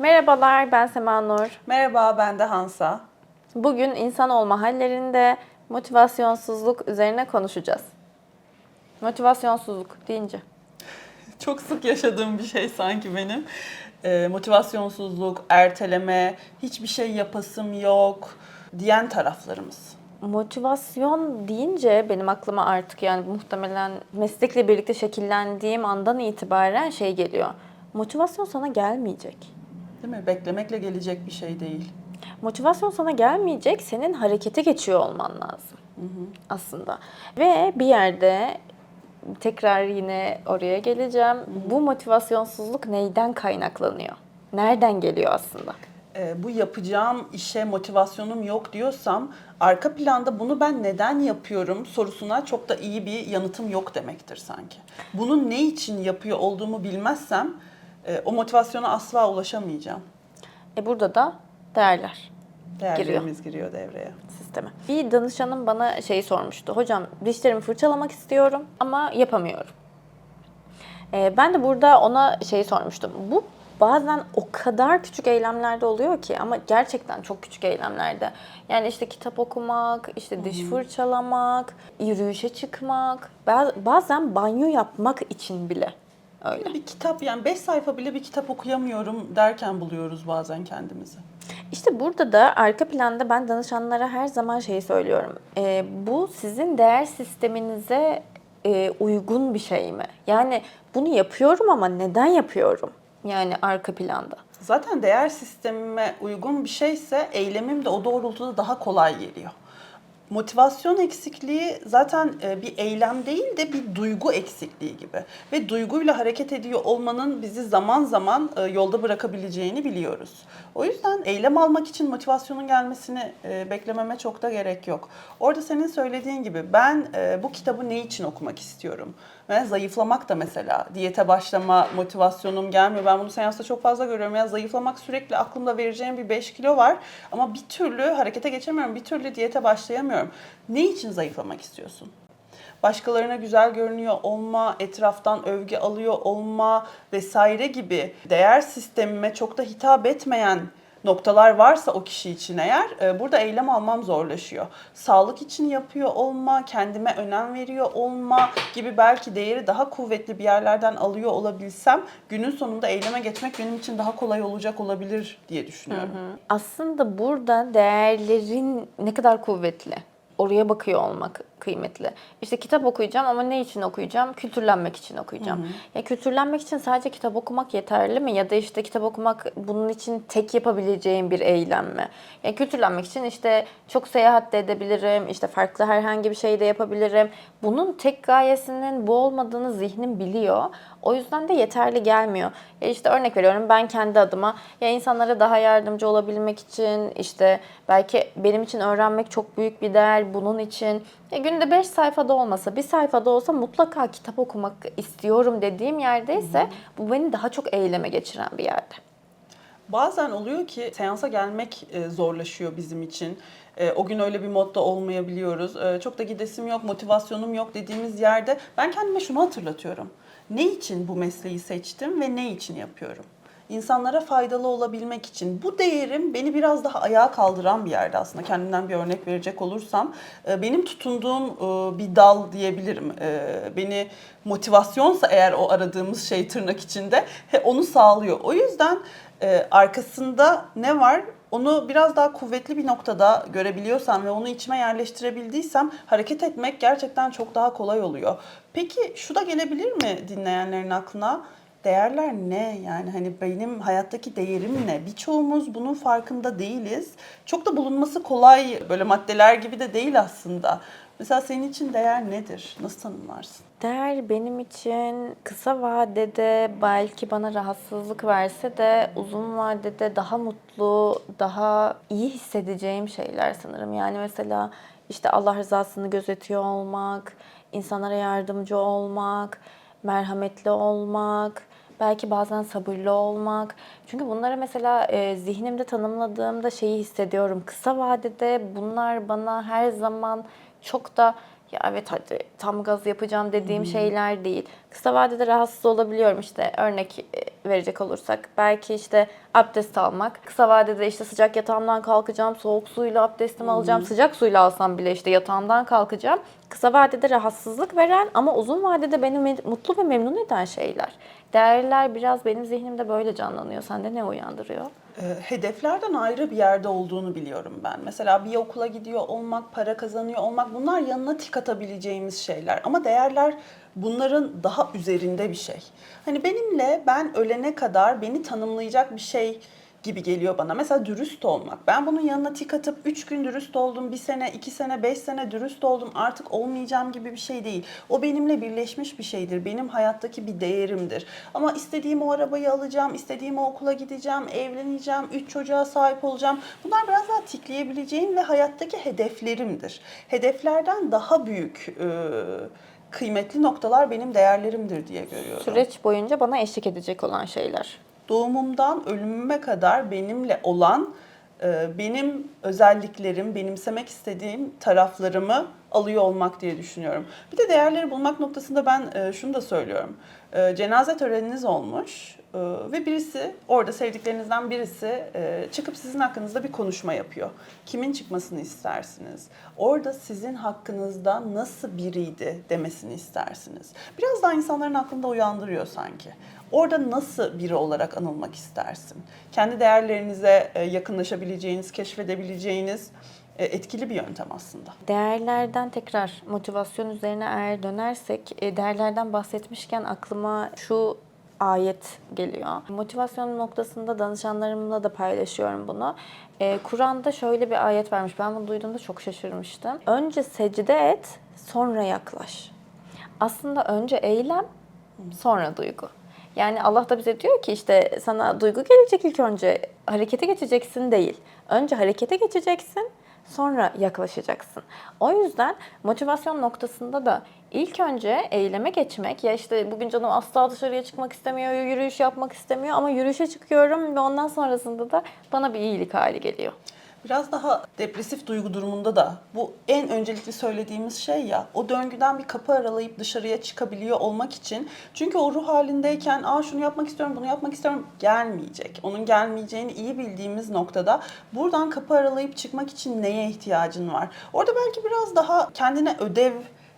Merhabalar, ben Sema Nur. Merhaba, ben de Hansa. Bugün insan olma hallerinde motivasyonsuzluk üzerine konuşacağız. Motivasyonsuzluk deyince. Çok sık yaşadığım bir şey sanki benim. Ee, motivasyonsuzluk, erteleme, hiçbir şey yapasım yok diyen taraflarımız. Motivasyon deyince benim aklıma artık yani muhtemelen meslekle birlikte şekillendiğim andan itibaren şey geliyor. Motivasyon sana gelmeyecek. Değil mi? Beklemekle gelecek bir şey değil. Motivasyon sana gelmeyecek, senin harekete geçiyor olman lazım aslında. Ve bir yerde tekrar yine oraya geleceğim. Bu motivasyonsuzluk neyden kaynaklanıyor? Nereden geliyor aslında? Ee, bu yapacağım işe motivasyonum yok diyorsam arka planda bunu ben neden yapıyorum sorusuna çok da iyi bir yanıtım yok demektir sanki. Bunu ne için yapıyor olduğumu bilmezsem e, o motivasyona asla ulaşamayacağım. E burada da değerler Değerlerimiz giriyor devreye. sistemi. Bir danışanım bana şeyi sormuştu. Hocam dişlerimi fırçalamak istiyorum ama yapamıyorum. E, ben de burada ona şeyi sormuştum. Bu bazen o kadar küçük eylemlerde oluyor ki ama gerçekten çok küçük eylemlerde. Yani işte kitap okumak, işte diş fırçalamak, yürüyüşe çıkmak, baz- bazen banyo yapmak için bile öyle. Bir kitap yani 5 sayfa bile bir kitap okuyamıyorum derken buluyoruz bazen kendimizi. İşte burada da arka planda ben danışanlara her zaman şeyi söylüyorum. Ee, bu sizin değer sisteminize e, uygun bir şey mi? Yani bunu yapıyorum ama neden yapıyorum? Yani arka planda. Zaten değer sistemime uygun bir şeyse eylemim de o doğrultuda daha kolay geliyor. Motivasyon eksikliği zaten e, bir eylem değil de bir duygu eksikliği gibi. Ve duyguyla hareket ediyor olmanın bizi zaman zaman e, yolda bırakabileceğini biliyoruz. O yüzden eylem almak için motivasyonun gelmesini e, beklememe çok da gerek yok. Orada senin söylediğin gibi ben bu kitabı ne için okumak istiyorum? Ve zayıflamak da mesela diyete başlama motivasyonum gelmiyor. Ben bunu seansta çok fazla görüyorum. Ya zayıflamak sürekli aklımda vereceğim bir 5 kilo var ama bir türlü harekete geçemiyorum. Bir türlü diyete başlayamıyorum. Ne için zayıflamak istiyorsun? Başkalarına güzel görünüyor olma, etraftan övgü alıyor olma vesaire gibi değer sistemime çok da hitap etmeyen noktalar varsa o kişi için eğer e, burada eylem almam zorlaşıyor. Sağlık için yapıyor olma, kendime önem veriyor olma gibi belki değeri daha kuvvetli bir yerlerden alıyor olabilsem günün sonunda eyleme geçmek benim için daha kolay olacak olabilir diye düşünüyorum. Aslında burada değerlerin ne kadar kuvvetli. Oraya bakıyor olmak kıymetli. İşte kitap okuyacağım ama ne için okuyacağım? Kültürlenmek için okuyacağım. Ya kültürlenmek için sadece kitap okumak yeterli mi? Ya da işte kitap okumak bunun için tek yapabileceğim bir eylem mi? Ya kültürlenmek için işte çok seyahat de edebilirim, işte farklı herhangi bir şey de yapabilirim. Bunun tek gayesinin bu olmadığını zihnim biliyor. O yüzden de yeterli gelmiyor. Ya işte örnek veriyorum ben kendi adıma ya insanlara daha yardımcı olabilmek için işte belki benim için öğrenmek çok büyük bir değer bunun için ya günde 5 sayfada olmasa bir sayfada olsa mutlaka kitap okumak istiyorum dediğim yerdeyse bu beni daha çok eyleme geçiren bir yerde. Bazen oluyor ki seansa gelmek e, zorlaşıyor bizim için. E, O gün öyle bir modda olmayabiliyoruz. E, Çok da gidesim yok, motivasyonum yok dediğimiz yerde ben kendime şunu hatırlatıyorum. Ne için bu mesleği seçtim ve ne için yapıyorum? İnsanlara faydalı olabilmek için. Bu değerim beni biraz daha ayağa kaldıran bir yerde aslında. Kendimden bir örnek verecek olursam. e, Benim tutunduğum e, bir dal diyebilirim. E, Beni motivasyonsa eğer o aradığımız şey tırnak içinde onu sağlıyor. O yüzden e, arkasında ne var onu biraz daha kuvvetli bir noktada görebiliyorsam ve onu içime yerleştirebildiysem hareket etmek gerçekten çok daha kolay oluyor. Peki şu da gelebilir mi dinleyenlerin aklına? Değerler ne? Yani hani benim hayattaki değerim ne? Birçoğumuz bunun farkında değiliz. Çok da bulunması kolay böyle maddeler gibi de değil aslında. Mesela senin için değer nedir? Nasıl tanımlarsın? Değer benim için kısa vadede belki bana rahatsızlık verse de uzun vadede daha mutlu, daha iyi hissedeceğim şeyler sanırım. Yani mesela işte Allah rızasını gözetiyor olmak, insanlara yardımcı olmak, merhametli olmak, belki bazen sabırlı olmak. Çünkü bunlara mesela e, zihnimde tanımladığımda şeyi hissediyorum. Kısa vadede bunlar bana her zaman çok da ya evet hadi tam gaz yapacağım dediğim şeyler değil. Kısa vadede rahatsız olabiliyorum işte örnek e, verecek olursak. Belki işte abdest almak. Kısa vadede işte sıcak yatağımdan kalkacağım, soğuk suyla abdestimi alacağım. Sıcak suyla alsam bile işte yatağımdan kalkacağım. Kısa vadede rahatsızlık veren ama uzun vadede beni mutlu ve memnun eden şeyler. Değerler biraz benim zihnimde böyle canlanıyor. Sende ne uyandırıyor? E, hedeflerden ayrı bir yerde olduğunu biliyorum ben. Mesela bir okula gidiyor olmak, para kazanıyor olmak bunlar yanına tik atabileceğimiz şeyler. Ama değerler bunların daha üzerinde bir şey. Hani benimle ben ölene kadar beni tanımlayacak bir şey gibi geliyor bana. Mesela dürüst olmak. Ben bunun yanına tik atıp 3 gün dürüst oldum, 1 sene, 2 sene, 5 sene dürüst oldum artık olmayacağım gibi bir şey değil. O benimle birleşmiş bir şeydir. Benim hayattaki bir değerimdir. Ama istediğim o arabayı alacağım, istediğim o okula gideceğim, evleneceğim, 3 çocuğa sahip olacağım. Bunlar biraz daha tikleyebileceğim ve hayattaki hedeflerimdir. Hedeflerden daha büyük e, kıymetli noktalar benim değerlerimdir diye görüyorum Süreç boyunca bana eşlik edecek olan şeyler. doğumumdan ölümüme kadar benimle olan, benim özelliklerim, benimsemek istediğim taraflarımı alıyor olmak diye düşünüyorum. Bir de değerleri bulmak noktasında ben e, şunu da söylüyorum. E, Cenaze töreniniz olmuş e, ve birisi, orada sevdiklerinizden birisi çıkıp sizin hakkınızda bir konuşma yapıyor. Kimin çıkmasını istersiniz? Orada sizin hakkınızda nasıl biriydi demesini istersiniz. Biraz daha insanların aklında uyandırıyor sanki. Orada nasıl biri olarak anılmak istersin? Kendi değerlerinize e, yakınlaşabileceğiniz, keşfedebileceğiniz e, etkili bir yöntem aslında. Değerlerden tekrar motivasyon üzerine eğer dönersek, e, değerlerden bahsetmişken aklıma şu ayet geliyor. Motivasyon noktasında danışanlarımla da paylaşıyorum bunu. Kur'an'da şöyle bir ayet vermiş. Ben bunu duyduğumda çok şaşırmıştım. Önce secde et, sonra yaklaş. Aslında önce eylem, sonra duygu. Yani Allah da bize diyor ki işte sana duygu gelecek ilk önce harekete geçeceksin değil. Önce harekete geçeceksin, sonra yaklaşacaksın. O yüzden motivasyon noktasında da ilk önce eyleme geçmek ya işte bugün canım asla dışarıya çıkmak istemiyor, yürüyüş yapmak istemiyor ama yürüyüşe çıkıyorum ve ondan sonrasında da bana bir iyilik hali geliyor. Biraz daha depresif duygu durumunda da bu en öncelikli söylediğimiz şey ya o döngüden bir kapı aralayıp dışarıya çıkabiliyor olmak için. Çünkü o ruh halindeyken aa şunu yapmak istiyorum bunu yapmak istiyorum gelmeyecek. Onun gelmeyeceğini iyi bildiğimiz noktada buradan kapı aralayıp çıkmak için neye ihtiyacın var? Orada belki biraz daha kendine ödev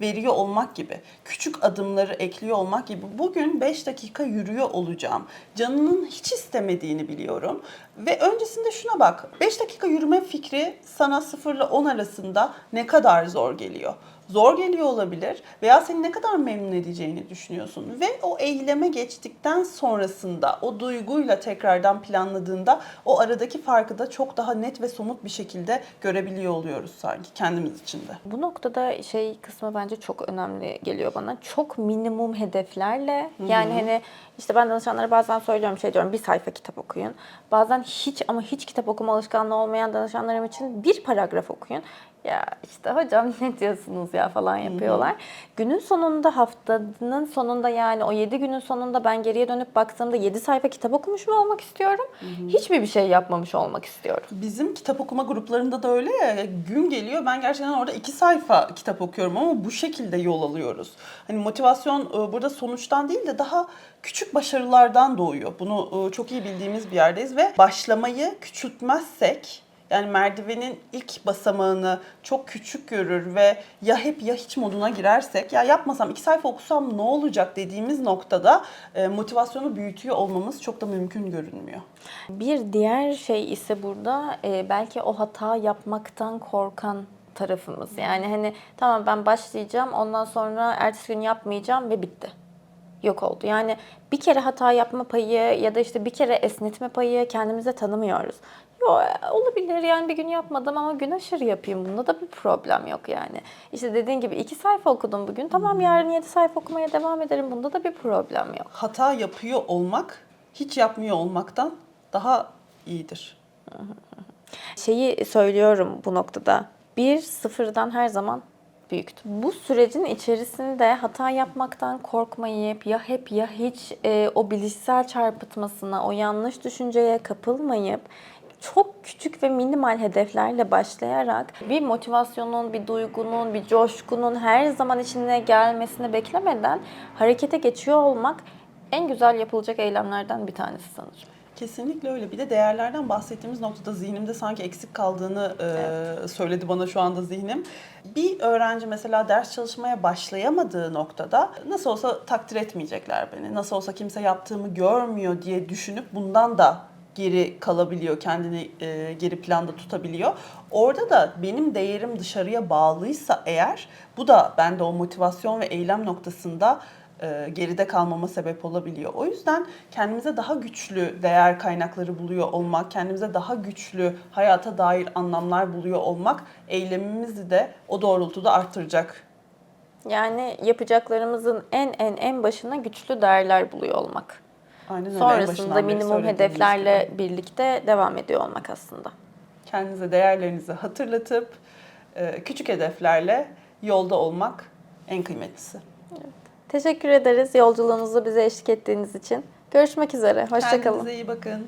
veriyor olmak gibi, küçük adımları ekliyor olmak gibi bugün 5 dakika yürüyor olacağım. Canının hiç istemediğini biliyorum ve öncesinde şuna bak. 5 dakika yürüme fikri sana 0 ile 10 arasında ne kadar zor geliyor? Zor geliyor olabilir veya seni ne kadar memnun edeceğini düşünüyorsun ve o eyleme geçtikten sonrasında o duyguyla tekrardan planladığında o aradaki farkı da çok daha net ve somut bir şekilde görebiliyor oluyoruz sanki kendimiz için de. Bu noktada şey kısmı bence çok önemli geliyor bana. Çok minimum hedeflerle yani hani işte ben danışanlara bazen söylüyorum şey diyorum bir sayfa kitap okuyun. Bazen hiç ama hiç kitap okuma alışkanlığı olmayan danışanlarım için bir paragraf okuyun. Ya işte hocam ne diyorsunuz ya falan yapıyorlar. Günün sonunda haftanın sonunda yani o 7 günün sonunda ben geriye dönüp baktığımda 7 sayfa kitap okumuş mu olmak istiyorum? Hiçbir bir şey yapmamış olmak istiyorum. Bizim kitap okuma gruplarında da öyle ya gün geliyor ben gerçekten orada iki sayfa kitap okuyorum ama bu şekilde yol alıyoruz. Hani motivasyon burada sonuçtan değil de daha küçük başarılardan doğuyor. Bunu çok iyi bildiğimiz bir yerdeyiz ve başlamayı küçültmezsek yani merdivenin ilk basamağını çok küçük görür ve ya hep ya hiç moduna girersek ya yapmasam iki sayfa okusam ne olacak dediğimiz noktada e, motivasyonu büyütüyor olmamız çok da mümkün görünmüyor. Bir diğer şey ise burada e, belki o hata yapmaktan korkan tarafımız. Yani hani tamam ben başlayacağım ondan sonra ertesi gün yapmayacağım ve bitti. Yok oldu. Yani bir kere hata yapma payı ya da işte bir kere esnetme payı kendimize tanımıyoruz. Olabilir yani bir gün yapmadım ama gün aşırı yapayım. Bunda da bir problem yok yani. İşte dediğin gibi iki sayfa okudum bugün. Tamam yarın yedi sayfa okumaya devam ederim. Bunda da bir problem yok. hata yapıyor olmak hiç yapmıyor olmaktan daha iyidir. Şeyi söylüyorum bu noktada. Bir sıfırdan her zaman büyüktür. Bu sürecin içerisinde hata yapmaktan korkmayıp ya hep ya hiç e, o bilişsel çarpıtmasına, o yanlış düşünceye kapılmayıp çok küçük ve minimal hedeflerle başlayarak bir motivasyonun, bir duygunun, bir coşkunun her zaman içine gelmesini beklemeden harekete geçiyor olmak en güzel yapılacak eylemlerden bir tanesi sanırım. Kesinlikle öyle. Bir de değerlerden bahsettiğimiz noktada zihnimde sanki eksik kaldığını e, söyledi bana şu anda zihnim. Bir öğrenci mesela ders çalışmaya başlayamadığı noktada nasıl olsa takdir etmeyecekler beni, nasıl olsa kimse yaptığımı görmüyor diye düşünüp bundan da geri kalabiliyor, kendini e, geri planda tutabiliyor. Orada da benim değerim dışarıya bağlıysa eğer bu da bende o motivasyon ve eylem noktasında e, geride kalmama sebep olabiliyor. O yüzden kendimize daha güçlü değer kaynakları buluyor olmak, kendimize daha güçlü hayata dair anlamlar buluyor olmak eylemimizi de o doğrultuda arttıracak. Yani yapacaklarımızın en en en başına güçlü değerler buluyor olmak. Aynen öyle. Sonrasında minimum hedeflerle gibi. birlikte devam ediyor olmak aslında. kendinize değerlerinizi hatırlatıp e, küçük hedeflerle yolda olmak en kıymetlisi. Teşekkür ederiz yolculuğunuzda bize eşlik ettiğiniz için. Görüşmek üzere. Hoşçakalın. Kendinize iyi bakın.